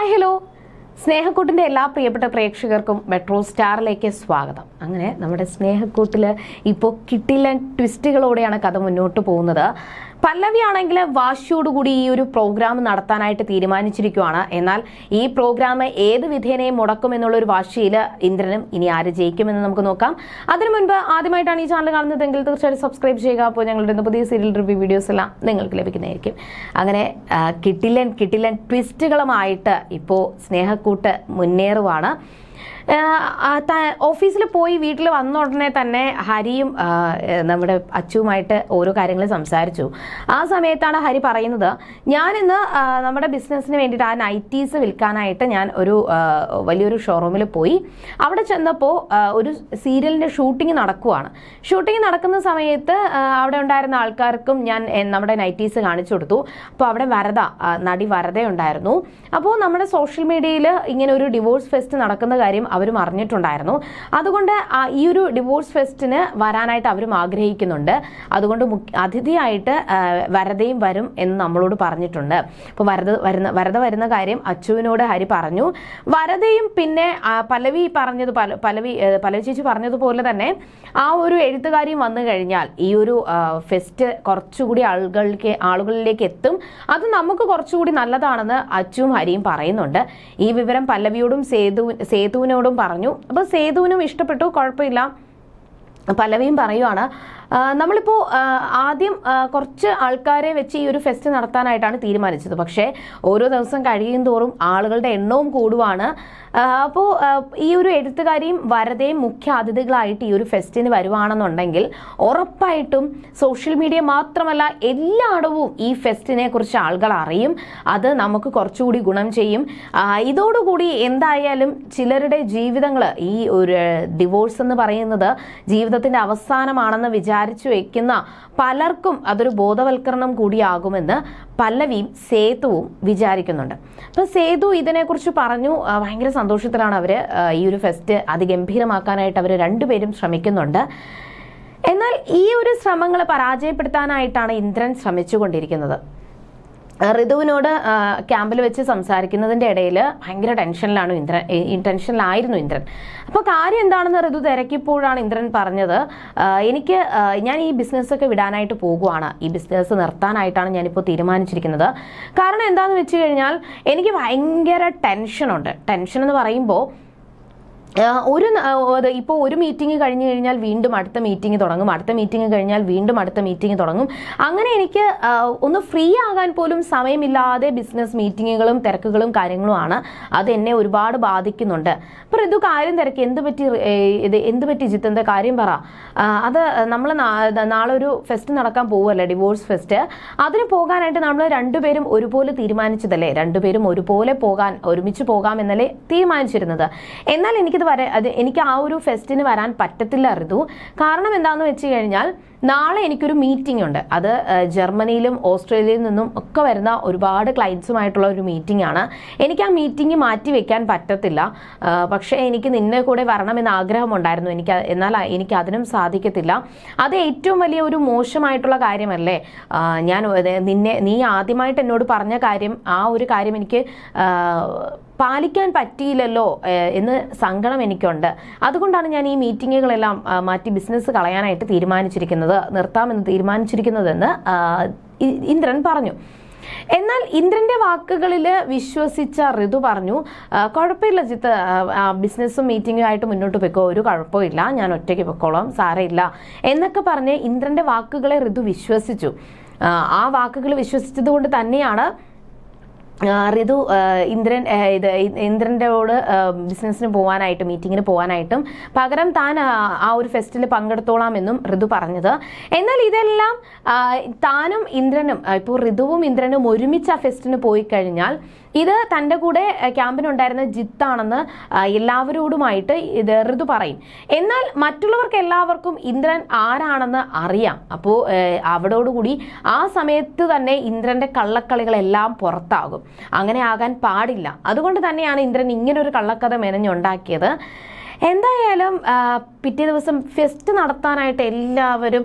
Hi hello സ്നേഹക്കൂട്ടിന്റെ എല്ലാ പ്രിയപ്പെട്ട പ്രേക്ഷകർക്കും മെട്രോ സ്റ്റാറിലേക്ക് സ്വാഗതം. അങ്ങനെ നമ്മുടെ സ്നേഹക്കൂട്ടിൽ ഇപ്പോൾ കിട്ടില്ല ട്വിസ്റ്റുകളോടെയാണ് കഥ മുന്നോട്ട് പോകുന്നത്. പല്ലവി ആണെങ്കിൽ വാശിയോടുകൂടി ഈ ഒരു പ്രോഗ്രാം നടത്താനായിട്ട് തീരുമാനിച്ചിരിക്കുകയാണ് എന്നാൽ ഈ പ്രോഗ്രാം ഏത് വിധേനയും മുടക്കും എന്നുള്ളൊരു വാശിയിൽ ഇന്ദ്രനും ഇനി ആര് ജയിക്കുമെന്ന് നമുക്ക് നോക്കാം. അതിനു മുൻപ് ആദ്യമായിട്ടാണ് ഈ ചാനൽ കാണുന്നതെങ്കിൽ തീർച്ചയായിട്ടും സബ്സ്ക്രൈബ് ചെയ്യുക. അപ്പോൾ ഞങ്ങളുടെ പുതിയ സീരിയൽ റിവ്യൂ വീഡിയോസ് എല്ലാം നിങ്ങൾക്ക് ലഭിക്കുന്നതായിരിക്കും. അങ്ങനെ കിട്ടില്ലൻ കിട്ടില്ലൻ ട്വിസ്റ്റുകളുമായിട്ട് ഇപ്പോൾ സ്നേഹക്കൂട്ട് മുന്നേറുവാണ്. ഓഫീസിൽ പോയി വീട്ടിൽ വന്ന ഉടനെ തന്നെ ഹരിയും നമ്മുടെ അച്ചുവുമായിട്ട് ഓരോ കാര്യങ്ങൾ സംസാരിച്ചു. ആ സമയത്താണ് ഹരി പറയുന്നത് ഞാനിന്ന് നമ്മുടെ ബിസിനസ്സിന് വേണ്ടിയിട്ട് ആ നൈറ്റീസ് വിൽക്കാനായിട്ട് ഞാൻ ഒരു വലിയൊരു ഷോറൂമിൽ പോയി. അവിടെ ചെന്നപ്പോൾ ഒരു സീരിയലിന്റെ ഷൂട്ടിംഗ് നടക്കുവാണ്. ഷൂട്ടിംഗ് നടക്കുന്ന സമയത്ത് അവിടെ ഉണ്ടായിരുന്ന ആൾക്കാർക്കും ഞാൻ നമ്മുടെ നൈറ്റീസ് കാണിച്ചു കൊടുത്തു. അപ്പോൾ അവിടെ വരത നടി വരദ ഉണ്ടായിരുന്നു അപ്പോൾ നമ്മുടെ സോഷ്യൽ മീഡിയയിൽ ഇങ്ങനെ ഒരു ഡിവോഴ്സ് ഫെസ്റ്റ് നടക്കുന്ന കാര്യം അവരും അറിഞ്ഞിട്ടുണ്ടായിരുന്നു. അതുകൊണ്ട് ഈ ഒരു ഡിവോഴ്സ് ഫെസ്റ്റിന് വരാനായിട്ട് അവരും ആഗ്രഹിക്കുന്നുണ്ട്. അതുകൊണ്ട് അതിഥിയായിട്ട് വരതയും വരും എന്ന് നമ്മളോട് പറഞ്ഞിട്ടുണ്ട്. അപ്പോൾ വരദ വരുന്ന വരത വരുന്ന കാര്യം അച്ചുവിനോട് ഹരി പറഞ്ഞു. വരതയും പിന്നെ പലവി പറഞ്ഞത് പലവി പലവി ചേച്ചി പറഞ്ഞതുപോലെ തന്നെ ആ ഒരു എഴുത്തുകാരിയും വന്നു കഴിഞ്ഞാൽ ഈ ഒരു ഫെസ്റ്റ് കുറച്ചുകൂടി ആളുകൾക്ക് ആളുകളിലേക്ക് എത്തും. അത് നമുക്ക് കുറച്ചുകൂടി നല്ലതാണെന്ന് അച്ചുവും ഹരിയും പറയുന്നുണ്ട്. ഈ വിവരം പല്ലവിയോടും സേതു സേതുവിനോടും പറഞ്ഞു. അപ്പോൾ സേതുവിനും ഇഷ്ടപ്പെട്ടു കുഴപ്പമില്ല. പലവിയും പറയുവാണ് നമ്മളിപ്പോൾ ആദ്യം കുറച്ച് ആൾക്കാരെ വെച്ച് ഈ ഒരു ഫെസ്റ്റ് നടത്താനായിട്ടാണ് തീരുമാനിച്ചത്. പക്ഷേ ഓരോ ദിവസം കഴിയും തോറും ആളുകളുടെ എണ്ണവും കൂടുവാണ്. അപ്പോൾ ഈ ഒരു എഴുത്തുകാരിയും വരതയും മുഖ്യ അതിഥികളായിട്ട് ഈ ഒരു ഫെസ്റ്റിന് വരുവാണെന്നുണ്ടെങ്കിൽ ഉറപ്പായിട്ടും സോഷ്യൽ മീഡിയ മാത്രമല്ല എല്ലായിടവും ഈ ഫെസ്റ്റിനെ കുറിച്ച് ആളുകൾ അറിയും. അത് നമുക്ക് കുറച്ചുകൂടി ഗുണം ചെയ്യും. ഇതോടുകൂടി എന്തായാലും ചിലരുടെ ജീവിതങ്ങൾ ഈ ഒരു ഡിവോഴ്സ് എന്ന് പറയുന്നത് ജീവിതത്തിന്റെ അവസാനമാണെന്ന് വിചാരിച്ചു വെക്കുന്ന പലർക്കും അതൊരു ബോധവൽക്കരണം കൂടിയാകുമെന്ന് പല്ലവിയും സേതുവും വിചാരിക്കുന്നുണ്ട്. അപ്പോൾ സേതു ഇതിനെക്കുറിച്ച് പറഞ്ഞു ഭയങ്കര സന്തോഷത്തിലാണ് അവർ ഈ ഒരു ഫെസ്റ്റ് അതിഗംഭീരമാക്കാനായിട്ട് അവർ രണ്ടുപേരും ശ്രമിക്കുന്നുണ്ട്. എന്നാൽ ഈ ഒരു ശ്രമങ്ങൾ പരാജയപ്പെടുത്താനായിട്ടാണ് ഇന്ദ്രൻ ശ്രമിച്ചുകൊണ്ടിരിക്കുന്നത്. ഋതുവിനോട് ക്യാമ്പിൽ വെച്ച് സംസാരിക്കുന്നതിന്റെ ഇടയിൽ ഭയങ്കര ടെൻഷനിലാണ് ഇന്ദ്രൻ ടെൻഷനിലായിരുന്നു ഇന്ദ്രൻ. അപ്പോൾ കാര്യം എന്താണെന്ന് ഋതു തിരക്കിയപ്പോഴാണ് ഇന്ദ്രൻ പറഞ്ഞത് എനിക്ക് ഞാൻ ഈ ബിസിനസ്സൊക്കെ വിടാനായിട്ട് പോകുവാണ്. ഈ ബിസിനസ് നിർത്താനായിട്ടാണ് ഞാനിപ്പോൾ തീരുമാനിച്ചിരിക്കുന്നത്. കാരണം എന്താണെന്ന് വെച്ച് കഴിഞ്ഞാൽ എനിക്ക് ഭയങ്കര ടെൻഷനുണ്ട്. ടെൻഷൻ എന്ന് പറയുമ്പോൾ ഒരു ഇപ്പോൾ ഒരു മീറ്റിംഗ് കഴിഞ്ഞ് കഴിഞ്ഞാൽ വീണ്ടും അടുത്ത മീറ്റിംഗ് തുടങ്ങും. അടുത്ത മീറ്റിംഗ് കഴിഞ്ഞാൽ വീണ്ടും അടുത്ത മീറ്റിംഗ് തുടങ്ങും. അങ്ങനെ എനിക്ക് ഒന്ന് ഫ്രീ ആകാൻ പോലും സമയമില്ലാതെ ബിസിനസ് മീറ്റിങ്ങുകളും തിരക്കുകളും കാര്യങ്ങളുമാണ് അത് എന്നെ ഒരുപാട് ബാധിക്കുന്നുണ്ട്. അപ്പോൾ ഇത് കാര്യം തിരക്ക്. എന്ത് പറ്റി ഇത് എന്ത് പറ്റി ജിത്ത്? എന്താ കാര്യം പറ. അത് നമ്മൾ നാളെ ഒരു ഫെസ്റ്റ് നടക്കാൻ പോവുമല്ലേ ഡിവോഴ്സ് ഫെസ്റ്റ് അതിന് പോകാനായിട്ട് നമ്മൾ രണ്ടുപേരും ഒരുപോലെ തീരുമാനിച്ചതല്ലേ? രണ്ടുപേരും ഒരുപോലെ പോകാൻ ഒരുമിച്ച് പോകാം എന്നല്ലേ തീരുമാനിച്ചിരുന്നത്. എന്നാൽ എനിക്കിത് വരെ അത് എനിക്ക് ആ ഒരു ഫെസ്റ്റിന് വരാൻ പറ്റത്തില്ല ഋതു കാരണം എന്താണെന്ന് വെച്ച് കഴിഞ്ഞാൽ നാളെ എനിക്കൊരു മീറ്റിംഗ് ഉണ്ട്. അത് ജർമ്മനിയിലും ഓസ്ട്രേലിയയിൽ നിന്നും ഒക്കെ വരുന്ന ഒരുപാട് ക്ലയൻസുമായിട്ടുള്ള ഒരു മീറ്റിംഗ് ആണ്. എനിക്ക് ആ മീറ്റിംഗ് മാറ്റി വെക്കാൻ പറ്റത്തില്ല. പക്ഷേ എനിക്ക് നിന്നെ കൂടെ വരണമെന്ന് ആഗ്രഹമുണ്ടായിരുന്നു. എനിക്ക് എന്നാൽ എനിക്ക് അതിനും സാധിക്കത്തില്ല. അത് ഏറ്റവും വലിയ ഒരു മോശമായിട്ടുള്ള കാര്യമല്ലേ? ഞാൻ നിന്നെ നീ ആദ്യമായിട്ട് എന്നോട് പറഞ്ഞ കാര്യം ആ ഒരു കാര്യം എനിക്ക് പാലിക്കാൻ പറ്റിയില്ലല്ലോ എന്ന് സങ്കടം എനിക്കുണ്ട്. അതുകൊണ്ടാണ് ഞാൻ ഈ മീറ്റിങ്ങുകളെല്ലാം മാറ്റി ബിസിനസ് കളയാനായിട്ട് തീരുമാനിച്ചിരിക്കുന്നത് നിർത്താമെന്ന് തീരുമാനിച്ചിരിക്കുന്നതെന്ന് ഇന്ദ്രൻ പറഞ്ഞു. എന്നാൽ ഇന്ദ്രന്റെ വാക്കുകളിൽ വിശ്വസിച്ച ഋതു പറഞ്ഞു "ആ, കുഴപ്പമില്ല ജിത്ത് ബിസിനസ്സും മീറ്റിംഗും ആയിട്ട് മുന്നോട്ട് പോയിക്കോ ഒരു കുഴപ്പമില്ല ഞാൻ ഒറ്റയ്ക്ക് പൊക്കോളാം സാരമില്ല എന്നൊക്കെ പറഞ്ഞ് ഇന്ദ്രന്റെ വാക്കുകളെ ഋതു വിശ്വസിച്ചു. ആ വാക്കുകൾ വിശ്വസിച്ചത് കൊണ്ട് തന്നെയാണ് ആ, ഇന്ദ്രൻ ഇത് ഇന്ദ്രന്റെ ഇന്ദ്രന്റെയോട് ബിസിനസ്സിന് പോകാനായിട്ടും മീറ്റിങ്ങിന് പോകാനായിട്ടും പകരം താൻ ആ, ഒരു ഫെസ്റ്റിൽ പങ്കെടുത്തോളാമെന്നും ഋതു പറഞ്ഞത്. എന്നാൽ ഇതെല്ലാം താനും ഇന്ദ്രനും ഇപ്പോൾ ഋതുവും ഇന്ദ്രനും ഒരുമിച്ച് ആ ഫെസ്റ്റിന് പോയി കഴിഞ്ഞാൽ ഇത് തന്റെ കൂടെ ക്യാമ്പിനുണ്ടായിരുന്ന ജിത്താണെന്ന് എല്ലാവരോടുമായിട്ട് ഇത് ഋതു പറയും. എന്നാൽ മറ്റുള്ളവർക്ക് എല്ലാവർക്കും ഇന്ദ്രൻ ആരാണെന്ന് അറിയാം. അപ്പോൾ അവടോടുകൂടി ആ സമയത്ത് തന്നെ ഇന്ദ്രന്റെ കള്ളക്കളികളെല്ലാം പുറത്താകും. അങ്ങനെ ആകാൻ പാടില്ല. അതുകൊണ്ട് തന്നെയാണ് ഇന്ദ്രൻ ഇങ്ങനൊരു കള്ളക്കഥ മെനഞ്ഞുണ്ടാക്കിയത്. എന്തായാലും പിറ്റേ ദിവസം ഫെസ്റ്റ് നടത്താനായിട്ട് എല്ലാവരും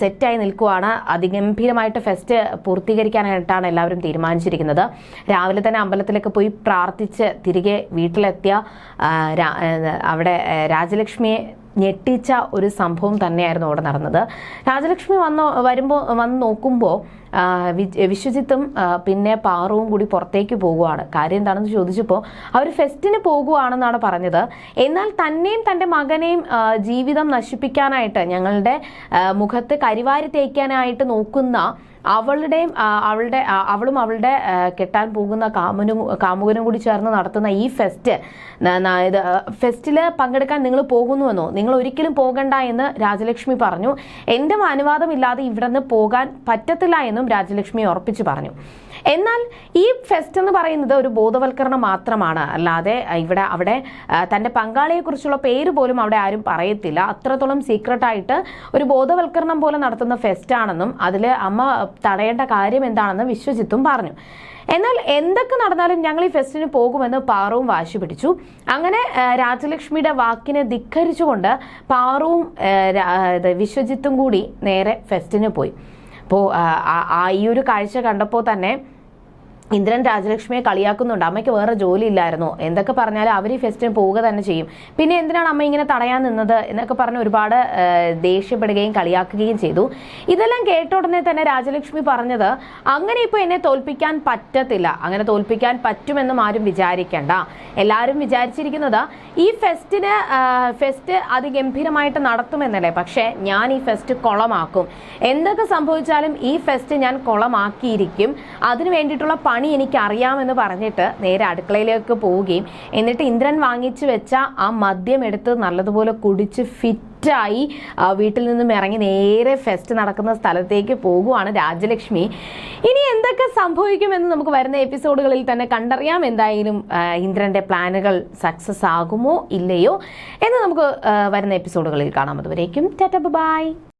സെറ്റായി നിൽക്കുവാണ്. അതിഗംഭീരമായിട്ട് ഫെസ്റ്റ് പൂർത്തീകരിക്കാനായിട്ടാണ് എല്ലാവരും തീരുമാനിച്ചിരിക്കുന്നത്. രാവിലെ തന്നെ അമ്പലത്തിലേക്ക് പോയി പ്രാർത്ഥിച്ച് തിരികെ വീട്ടിലെത്തിയ അവിടെ രാജലക്ഷ്മിയെ ഞെട്ടിച്ച ഒരു സംഭവം തന്നെയായിരുന്നു അവിടെ നടന്നത്. രാജലക്ഷ്മി വന്നോ വരുമ്പോൾ വന്ന് നോക്കുമ്പോൾ വിശ്വജിത്തും പിന്നെ പാറുവും കൂടി പുറത്തേക്ക് പോകുവാണ്. കാര്യം എന്താണെന്ന് ചോദിച്ചപ്പോൾ അവർ ഫെസ്റ്റിന് പോകുവാണെന്നാണ് പറഞ്ഞത്. എന്നാൽ തന്നെയും തന്റെ മകനെയും ജീവിതം നശിപ്പിക്കാനായിട്ട് ഞങ്ങളുടെ മുഖത്ത് കരിവാരി തേക്കാനായിട്ട് നോക്കുന്ന അവളുടെയും അവളുടെ അവളും അവളുടെ കെട്ടാൻ പോകുന്ന കാമനും കാമുകനും കൂടി ചേർന്ന് നടത്തുന്ന ഈ ഫെസ്റ്റ് ഇത് ഫെസ്റ്റിൽ പങ്കെടുക്കാൻ നിങ്ങൾ പോകുന്നുവെന്നോ? നിങ്ങൾ ഒരിക്കലും പോകണ്ട എന്ന് രാജലക്ഷ്മി പറഞ്ഞു. എന്റെ അനുവാദമില്ലാതെ ഇവിടെ നിന്ന് പോകാൻ പറ്റത്തില്ല എന്നും രാജലക്ഷ്മി ഉറപ്പിച്ചു പറഞ്ഞു. എന്നാൽ ഈ ഫെസ്റ്റ് എന്ന് പറയുന്നത് ഒരു ബോധവൽക്കരണം മാത്രമാണ്. അല്ലാതെ ഇവിടെ അവിടെ തന്റെ പങ്കാളിയെക്കുറിച്ചുള്ള പേര് പോലും അവിടെ ആരും പറയത്തില്ല. അത്രത്തോളം സീക്രട്ടായിട്ട് ഒരു ബോധവൽക്കരണം പോലെ നടത്തുന്ന ഫെസ്റ്റാണെന്നും അതിൽ അമ്മ തടയേണ്ട കാര്യം എന്താണെന്നും വിശ്വജിത്തും പറഞ്ഞു. എന്നാൽ എന്തൊക്കെ നടന്നാലും ഞങ്ങൾ ഈ ഫെസ്റ്റിന് പോകുമെന്ന് പാറുവും വാശി പിടിച്ചു. അങ്ങനെ രാജലക്ഷ്മിയുടെ വാക്കിനെ ധിക്കരിച്ചുകൊണ്ട് പാറുവും വിശ്വജിത്തും കൂടി നേരെ ഫെസ്റ്റിന് പോയി. അപ്പോൾ ആ ഈ ഒരു കാഴ്ച കണ്ടപ്പോൾ തന്നെ ഇന്ദ്രൻ രാജലക്ഷ്മിയെ കളിയാക്കുന്നുണ്ട്. അമ്മയ്ക്ക് വേറെ ജോലി ഇല്ലായിരുന്നു എന്തൊക്കെ പറഞ്ഞാലും അവർ ഈ ഫെസ്റ്റിന് പോവുക തന്നെ ചെയ്യും. പിന്നെ എന്തിനാണ് അമ്മ ഇങ്ങനെ തടയാൻ നിന്നത് എന്നൊക്കെ പറഞ്ഞ് ഒരുപാട് ദേഷ്യപ്പെടുകയും കളിയാക്കുകയും ചെയ്തു. ഇതെല്ലാം കേട്ട ഉടനെ തന്നെ രാജലക്ഷ്മി പറഞ്ഞത് അങ്ങനെ ഇപ്പോൾ എന്നെ തോൽപ്പിക്കാൻ പറ്റത്തില്ല. അങ്ങനെ തോൽപ്പിക്കാൻ പറ്റുമെന്നും ആരും വിചാരിക്കണ്ട. എല്ലാവരും വിചാരിച്ചിരിക്കുന്നത് ഈ ഫെസ്റ്റിന് ഫെസ്റ്റ് അതിഗംഭീരമായിട്ട് നടത്തുമെന്നല്ലേ? പക്ഷേ ഞാൻ ഈ ഫെസ്റ്റ് കുളമാക്കും. എന്തൊക്കെ സംഭവിച്ചാലും ഈ ഫെസ്റ്റ് ഞാൻ കുളമാക്കിയിരിക്കും. അതിനു വേണ്ടിയിട്ടുള്ള എനിക്ക് അറിയാമെന്ന് പറഞ്ഞിട്ട് നേരെ അടുക്കളയിലേക്ക് പോവുകയും. എന്നിട്ട് ഇന്ദ്രൻ വാങ്ങിച്ചു വെച്ച ആ മദ്യം എടുത്ത് നല്ലതുപോലെ കുടിച്ച് ഫിറ്റായി ആ, വീട്ടിൽ നിന്നും ഇറങ്ങി നേരെ ഫെസ്റ്റ് നടക്കുന്ന സ്ഥലത്തേക്ക് പോകുവാണ് രാജലക്ഷ്മി. ഇനി എന്തൊക്കെ സംഭവിക്കുമെന്ന് നമുക്ക് വരുന്ന എപ്പിസോഡുകളിൽ തന്നെ കണ്ടറിയാം. എന്തായാലും ഇന്ദ്രന്റെ പ്ലാനുകൾ സക്സസ് ആകുമോ ഇല്ലയോ എന്ന് നമുക്ക് വരുന്ന എപ്പിസോഡുകളിൽ കാണാം. അതുവരേക്കും ടാറ്റ ബൈ